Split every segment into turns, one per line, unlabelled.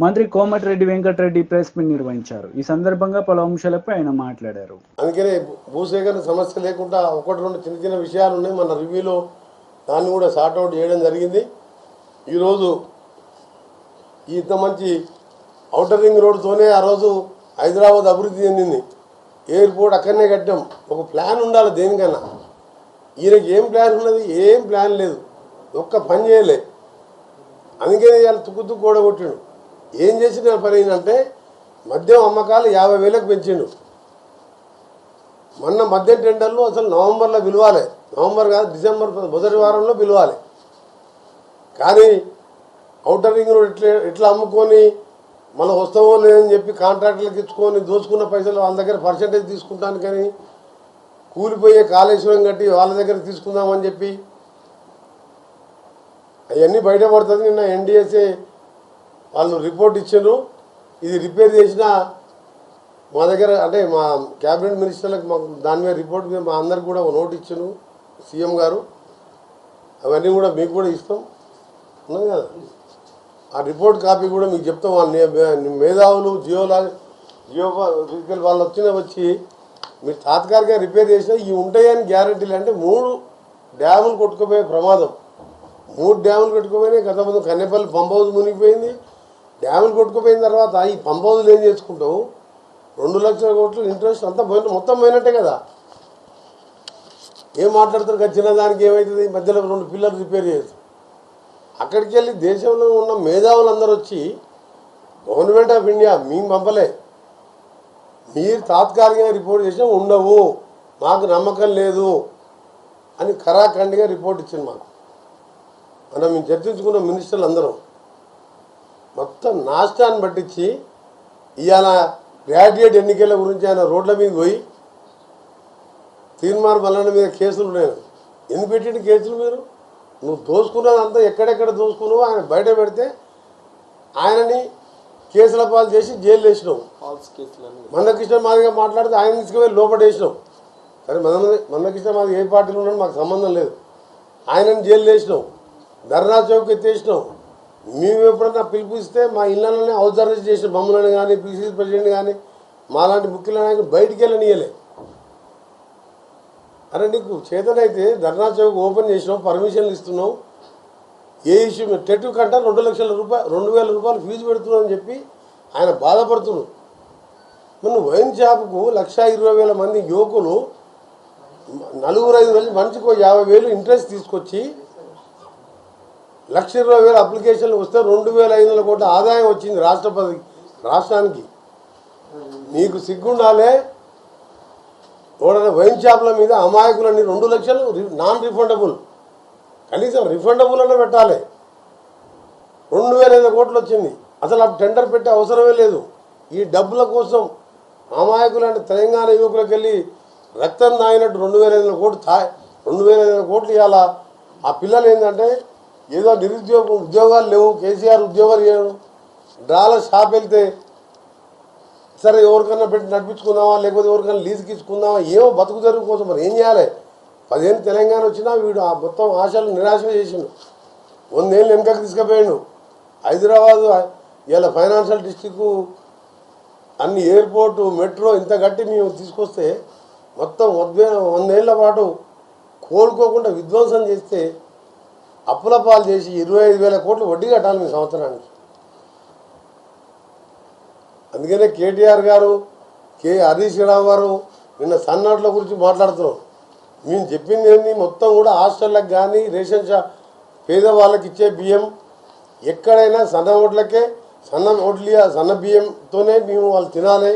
మంత్రి Komatireddy Venkatareddy press meet నిర్వహించారు. ఈ సందర్భంగా పలు అంశాలపై ఆయన మాట్లాడారు.
అందుకనే భూసేకరణ సమస్య లేకుండా ఒకటి రెండు చిన్న చిన్న విషయాలు ఉన్నాయి మన రివ్యూలో దాన్ని కూడా షార్ట్అవుట్ చేయడం జరిగింది. ఈరోజు ఇంత మంచి ఔటర్ రింగ్ రోడ్తోనే ఆ రోజు హైదరాబాద్ అభివృద్ధి చెందింది. ఎయిర్పోర్ట్ అక్కడనే కట్టాం. ఒక ప్లాన్ ఉండాలి దేనికన్నా ఈయనకి ఏం ప్లాన్ ఉన్నది? ఏం ప్లాన్ లేదు. ఒక్క పని చేయలే. అందుకనే ఇవాళ తుక్కు తుక్కు కూడగొట్టిండు ఏం చేసిన పని ఏంటంటే మద్యం అమ్మకాలు యాభై వేలకు పెంచిండు. మొన్న మద్యం టెండర్లు అసలు నవంబర్లో పిలవాలి. నవంబర్ కాదు డిసెంబర్ మొదటి వారంలో పిలవాలి. కానీ అవుటర్ రింగ్ రోడ్ ఇట్లా ఇట్లా అమ్ముకొని మళ్ళీ వస్తామో లేదని చెప్పి కాంట్రాక్టులకు ఇచ్చుకొని దోచుకున్న పైసలు వాళ్ళ దగ్గర పర్సంటేజ్ తీసుకుంటాను కానీ కూలిపోయే కాళేశ్వరం కట్టి వాళ్ళ దగ్గర తీసుకుందామని చెప్పి అవన్నీ బయటపడుతుంది. నిన్న ఎన్డీఎస్ఏ వాళ్ళు రిపోర్ట్ ఇచ్చారు. ఇది రిపేర్ చేసిన మా దగ్గర అంటే మా క్యాబినెట్ మినిస్టర్లకు మాకు దాని మీద రిపోర్ట్ మీద మా అందరికి కూడా నోట్ ఇచ్చాను సీఎం గారు. అవన్నీ కూడా మీకు కూడా ఇస్తాం. ఉన్నాయి కదా? ఆ రిపోర్ట్ కాపీ కూడా మీకు చెప్తాం. వాళ్ళ మేధావులు జియోలా జియో ఫిజికల్ వాళ్ళు వచ్చిన వచ్చి మీరు తాత్కాలికంగా రిపేర్ చేసినా ఇవి ఉంటాయని గ్యారంటీలు అంటే మూడు డ్యాములు కొట్టుకుపోయే ప్రమాదం. మూడు డ్యాములు కొట్టుకుపోయినాయి గత ముందు కన్నెపల్లి పంప్ హౌస్ మునిగిపోయింది. డ్యాములు కొట్టుకుపోయిన తర్వాత ఈ పంప్ ఏం చేసుకుంటావు? రెండు లక్షల కోట్లు ఇంట్రెస్ట్ అంతా పోయిన మొత్తం పోయినట్టే కదా. ఏం మాట్లాడతారు కదా దానికి ఏమవుతుంది మధ్యలో రెండు పిల్లలు రిపేర్ చేయొచ్చు. అక్కడికి వెళ్ళి దేశంలో ఉన్న మేధావులు అందరూ వచ్చి గవర్నమెంట్ ఆఫ్ ఇండియా మేము పంపలే. మీరు తాత్కాలికంగా రిపోర్ట్ చేసినా ఉండవు. మాకు నమ్మకం లేదు. అని ఖరాఖండిగా రిపోర్ట్ ఇచ్చింది మాకు. మనం మేము చర్చించుకున్న మినిస్టర్లు అందరం. మొత్తం నాష్టాన్ని పట్టించి ఇవాళ గ్రాడ్యుయేట్ ఎన్నికల గురించి ఆయన రోడ్ల మీద పోయి తీర్మార్ మల్లన్న మీద కేసులు ఉన్నాయి. ఎందుకు పెట్టిండు కేసులు మీరు? నువ్వు దోసుకున్నదంతా ఎక్కడెక్కడ దోసుకున్నావు ఆయన బయట పెడితే ఆయనని కేసుల పాలు చేసి జైలు వేసినావు. మందకృష్ణ మాదిగా మాట్లాడితే ఆయన తీసుకుపోయి లోపల వేసినాం సరే మంద మందకృష్ణ మాది ఏ పార్టీలో ఉన్నాడు మాకు సంబంధం లేదు. ఆయనని జైలు వేసినాం ధర్నా చౌక్ ఎత్తేసినాం మేము ఎప్పుడన్నా పిలిపిస్తే మా ఇళ్ళలోనే హౌస్ అరెస్ట్ చేసిన బొమ్మలను కానీ పిసిసి ప్రెసిడెంట్ కానీ మాలాంటి ముఖ్యుల బయటికి వెళ్ళనియలే. అరే నీకు చేతనైతే ధర్నా చౌక్ ఓపెన్ చేసినావు పర్మిషన్లు ఇస్తున్నావు. ఏ ఇష్యూ టెట్టు కంటే రెండు లక్షల రూపాయలు రెండు వేల రూపాయలు ఫీజు పెడుతున్నావు అని చెప్పి ఆయన బాధపడుతున్నాడు. మన వైన్ షాప్కు లక్ష ఇరవై వేల మంది యువకులు నలుగురు ఐదు వేలు మనిషికి యాభై వేలు ఇంట్రెస్ట్ తీసుకొచ్చి లక్ష ఇరవై వేల అప్లికేషన్లు వస్తే రెండు వేల ఐదు వందల కోట్ల ఆదాయం వచ్చింది రాష్ట్రపతి రాష్ట్రానికి. నీకు సిగ్గుండాలే? ఎవడన్నా వైన్ షాపుల మీద అమాయకులని రెండు లక్షలు నాన్ రిఫండబుల్ కనీసం రిఫండబుల్ అన్న పెట్టాలి. రెండు వేల ఐదు కోట్లు వచ్చింది. అసలు ఆ టెండర్ పెట్టే అవసరమే లేదు. ఈ డబ్బుల కోసం అమాయకులంటే తెలంగాణ యువకులకు వెళ్ళి రక్తం తాగినట్టు రెండు వేల ఐదు వందల కోట్లు తా రెండు వేల ఐదు వందల కోట్లు ఇవాళ ఆ పిల్లలు ఏంటంటే ఏదో నిరుద్యోగం ఉద్యోగాలు లేవు కేసీఆర్ ఉద్యోగాలు చేయడం. డ్రాల షాప్ వెళ్తే సరే ఎవరికన్నా పెట్టి నడిపించుకుందామా లేకపోతే ఎవరికైనా లీజుకి ఇచ్చుకుందామా ఏమో బతుకు జరుగు కోసం మరి ఏం చేయాలి? పదిహేను తెలంగాణ వచ్చినా వీడు ఆ మొత్తం ఆశలు నిరాశ చేసిండు. వందేళ్ళు వెనుకకు తీసుకుపోయాడు. హైదరాబాదు ఇలా ఫైనాన్షియల్ డిస్టిక్ అన్ని ఎయిర్పోర్టు మెట్రో ఇంత గట్టి మేము తీసుకొస్తే మొత్తం వద్దే వందేళ్ళ పాటు కోలుకోకుండా విధ్వంసం చేస్తే అప్పుల పాలు చేసి ఇరవై ఐదు వేల కోట్లు వడ్డీ కట్టాలి మీ సంవత్సరానికి. అందుకనే కేటీఆర్ గారు కే హరీష్ రావు గారు నిన్న సన్నాట్ల గురించి మాట్లాడుతున్నాం మేము చెప్పింది ఏంది? మొత్తం కూడా హాస్టళ్ళకి కానీ రేషన్ షాప్ పేదవాళ్ళకి ఇచ్చే బియ్యం ఎక్కడైనా సన్న ఓట్లకే సన్న ఓట్లి సన్న బియ్యంతోనే మేము వాళ్ళు తినాలి.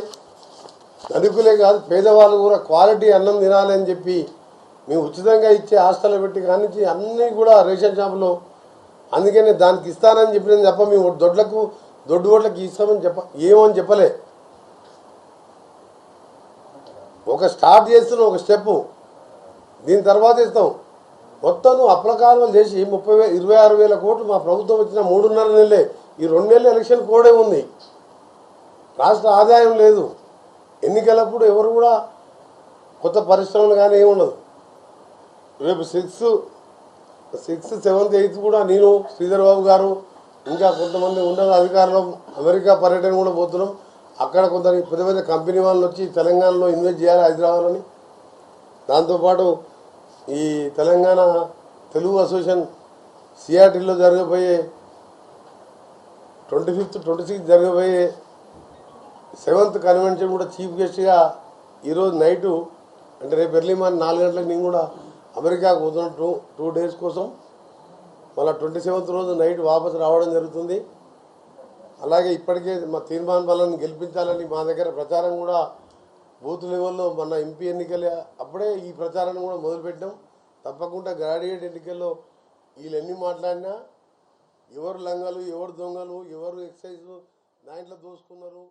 ధనికులే కాదు పేదవాళ్ళు కూడా క్వాలిటీ అన్నం తినాలి అని చెప్పి మేము ఉచితంగా ఇచ్చే హాస్టల్ పెట్టి కానించి అన్నీ కూడా రేషన్ షాపులో అందుకనే దానికి ఇస్తానని చెప్పిన తప్ప మేము దొడ్లకు దొడ్డు ఓట్లకి ఇస్తామని చెప్ప ఏమని చెప్పలే. ఒక స్టార్ట్ చేస్తున్నాం ఒక స్టెప్ దీని తర్వాత ఇస్తాం. మొత్తం నువ్వు చేసి ముప్పై వేల ఇరవై ఆరు వేల కోట్లు మా ప్రభుత్వం వచ్చిన మూడున్నర నెలలే. ఈ రెండు నెలలు ఎలక్షన్ కోడే ఉంది. రాష్ట్ర ఆదాయం లేదు. ఎన్నికలప్పుడు ఎవరు కూడా కొత్త పరిశ్రమలు కానీ ఏమి ఉండదు రేపు సిక్స్ సిక్స్త్ సెవెంత్ ఎయిత్ కూడా నేను శ్రీధర్ బాబు గారు ఇంకా కొంతమంది ఉన్నత అధికారులు అమెరికా పర్యటన కూడా పోతున్నాం. అక్కడ కొంత పెద్ద పెద్ద కంపెనీ వాళ్ళు వచ్చి తెలంగాణలో ఇన్వెస్ట్ చేయాలి హైదరాబాద్లోని దాంతోపాటు ఈ తెలంగాణ తెలుగు అసోసియేషన్ సిఆర్టీలో జరగబోయే ట్వంటీ ఫిఫ్త్ ట్వంటీ సిక్స్త్ జరగబోయే సెవెంత్ కన్వెన్షన్ కూడా చీఫ్ గెస్ట్గా ఈరోజు నైటు అంటే రేపు ఎర్లీ మార్నింగ్ నాలుగు గంటలకు నేను కూడా అమెరికాకు పోతున్నాను టూ టూ డేస్ కోసం మళ్ళీ ట్వంటీ సెవెంత్ రోజు నైట్ వాపసు రావడం జరుగుతుంది. అలాగే ఇప్పటికే మా తీర్మాన్ బలాన్ని గెలిపించాలని మా దగ్గర ప్రచారం కూడా బూత్ లెవెల్లో మన ఎంపీ ఎన్నికలు అప్పుడే ఈ ప్రచారాన్ని కూడా మొదలుపెట్టాం. తప్పకుండా గ్రాడ్యుయేట్ ఎన్నికల్లో వీళ్ళన్ని మాట్లాడినా ఎవరు లంగాలు ఎవరు దొంగలు ఎవరు ఎక్సైజ్ దాంట్లో దోసుకున్నారు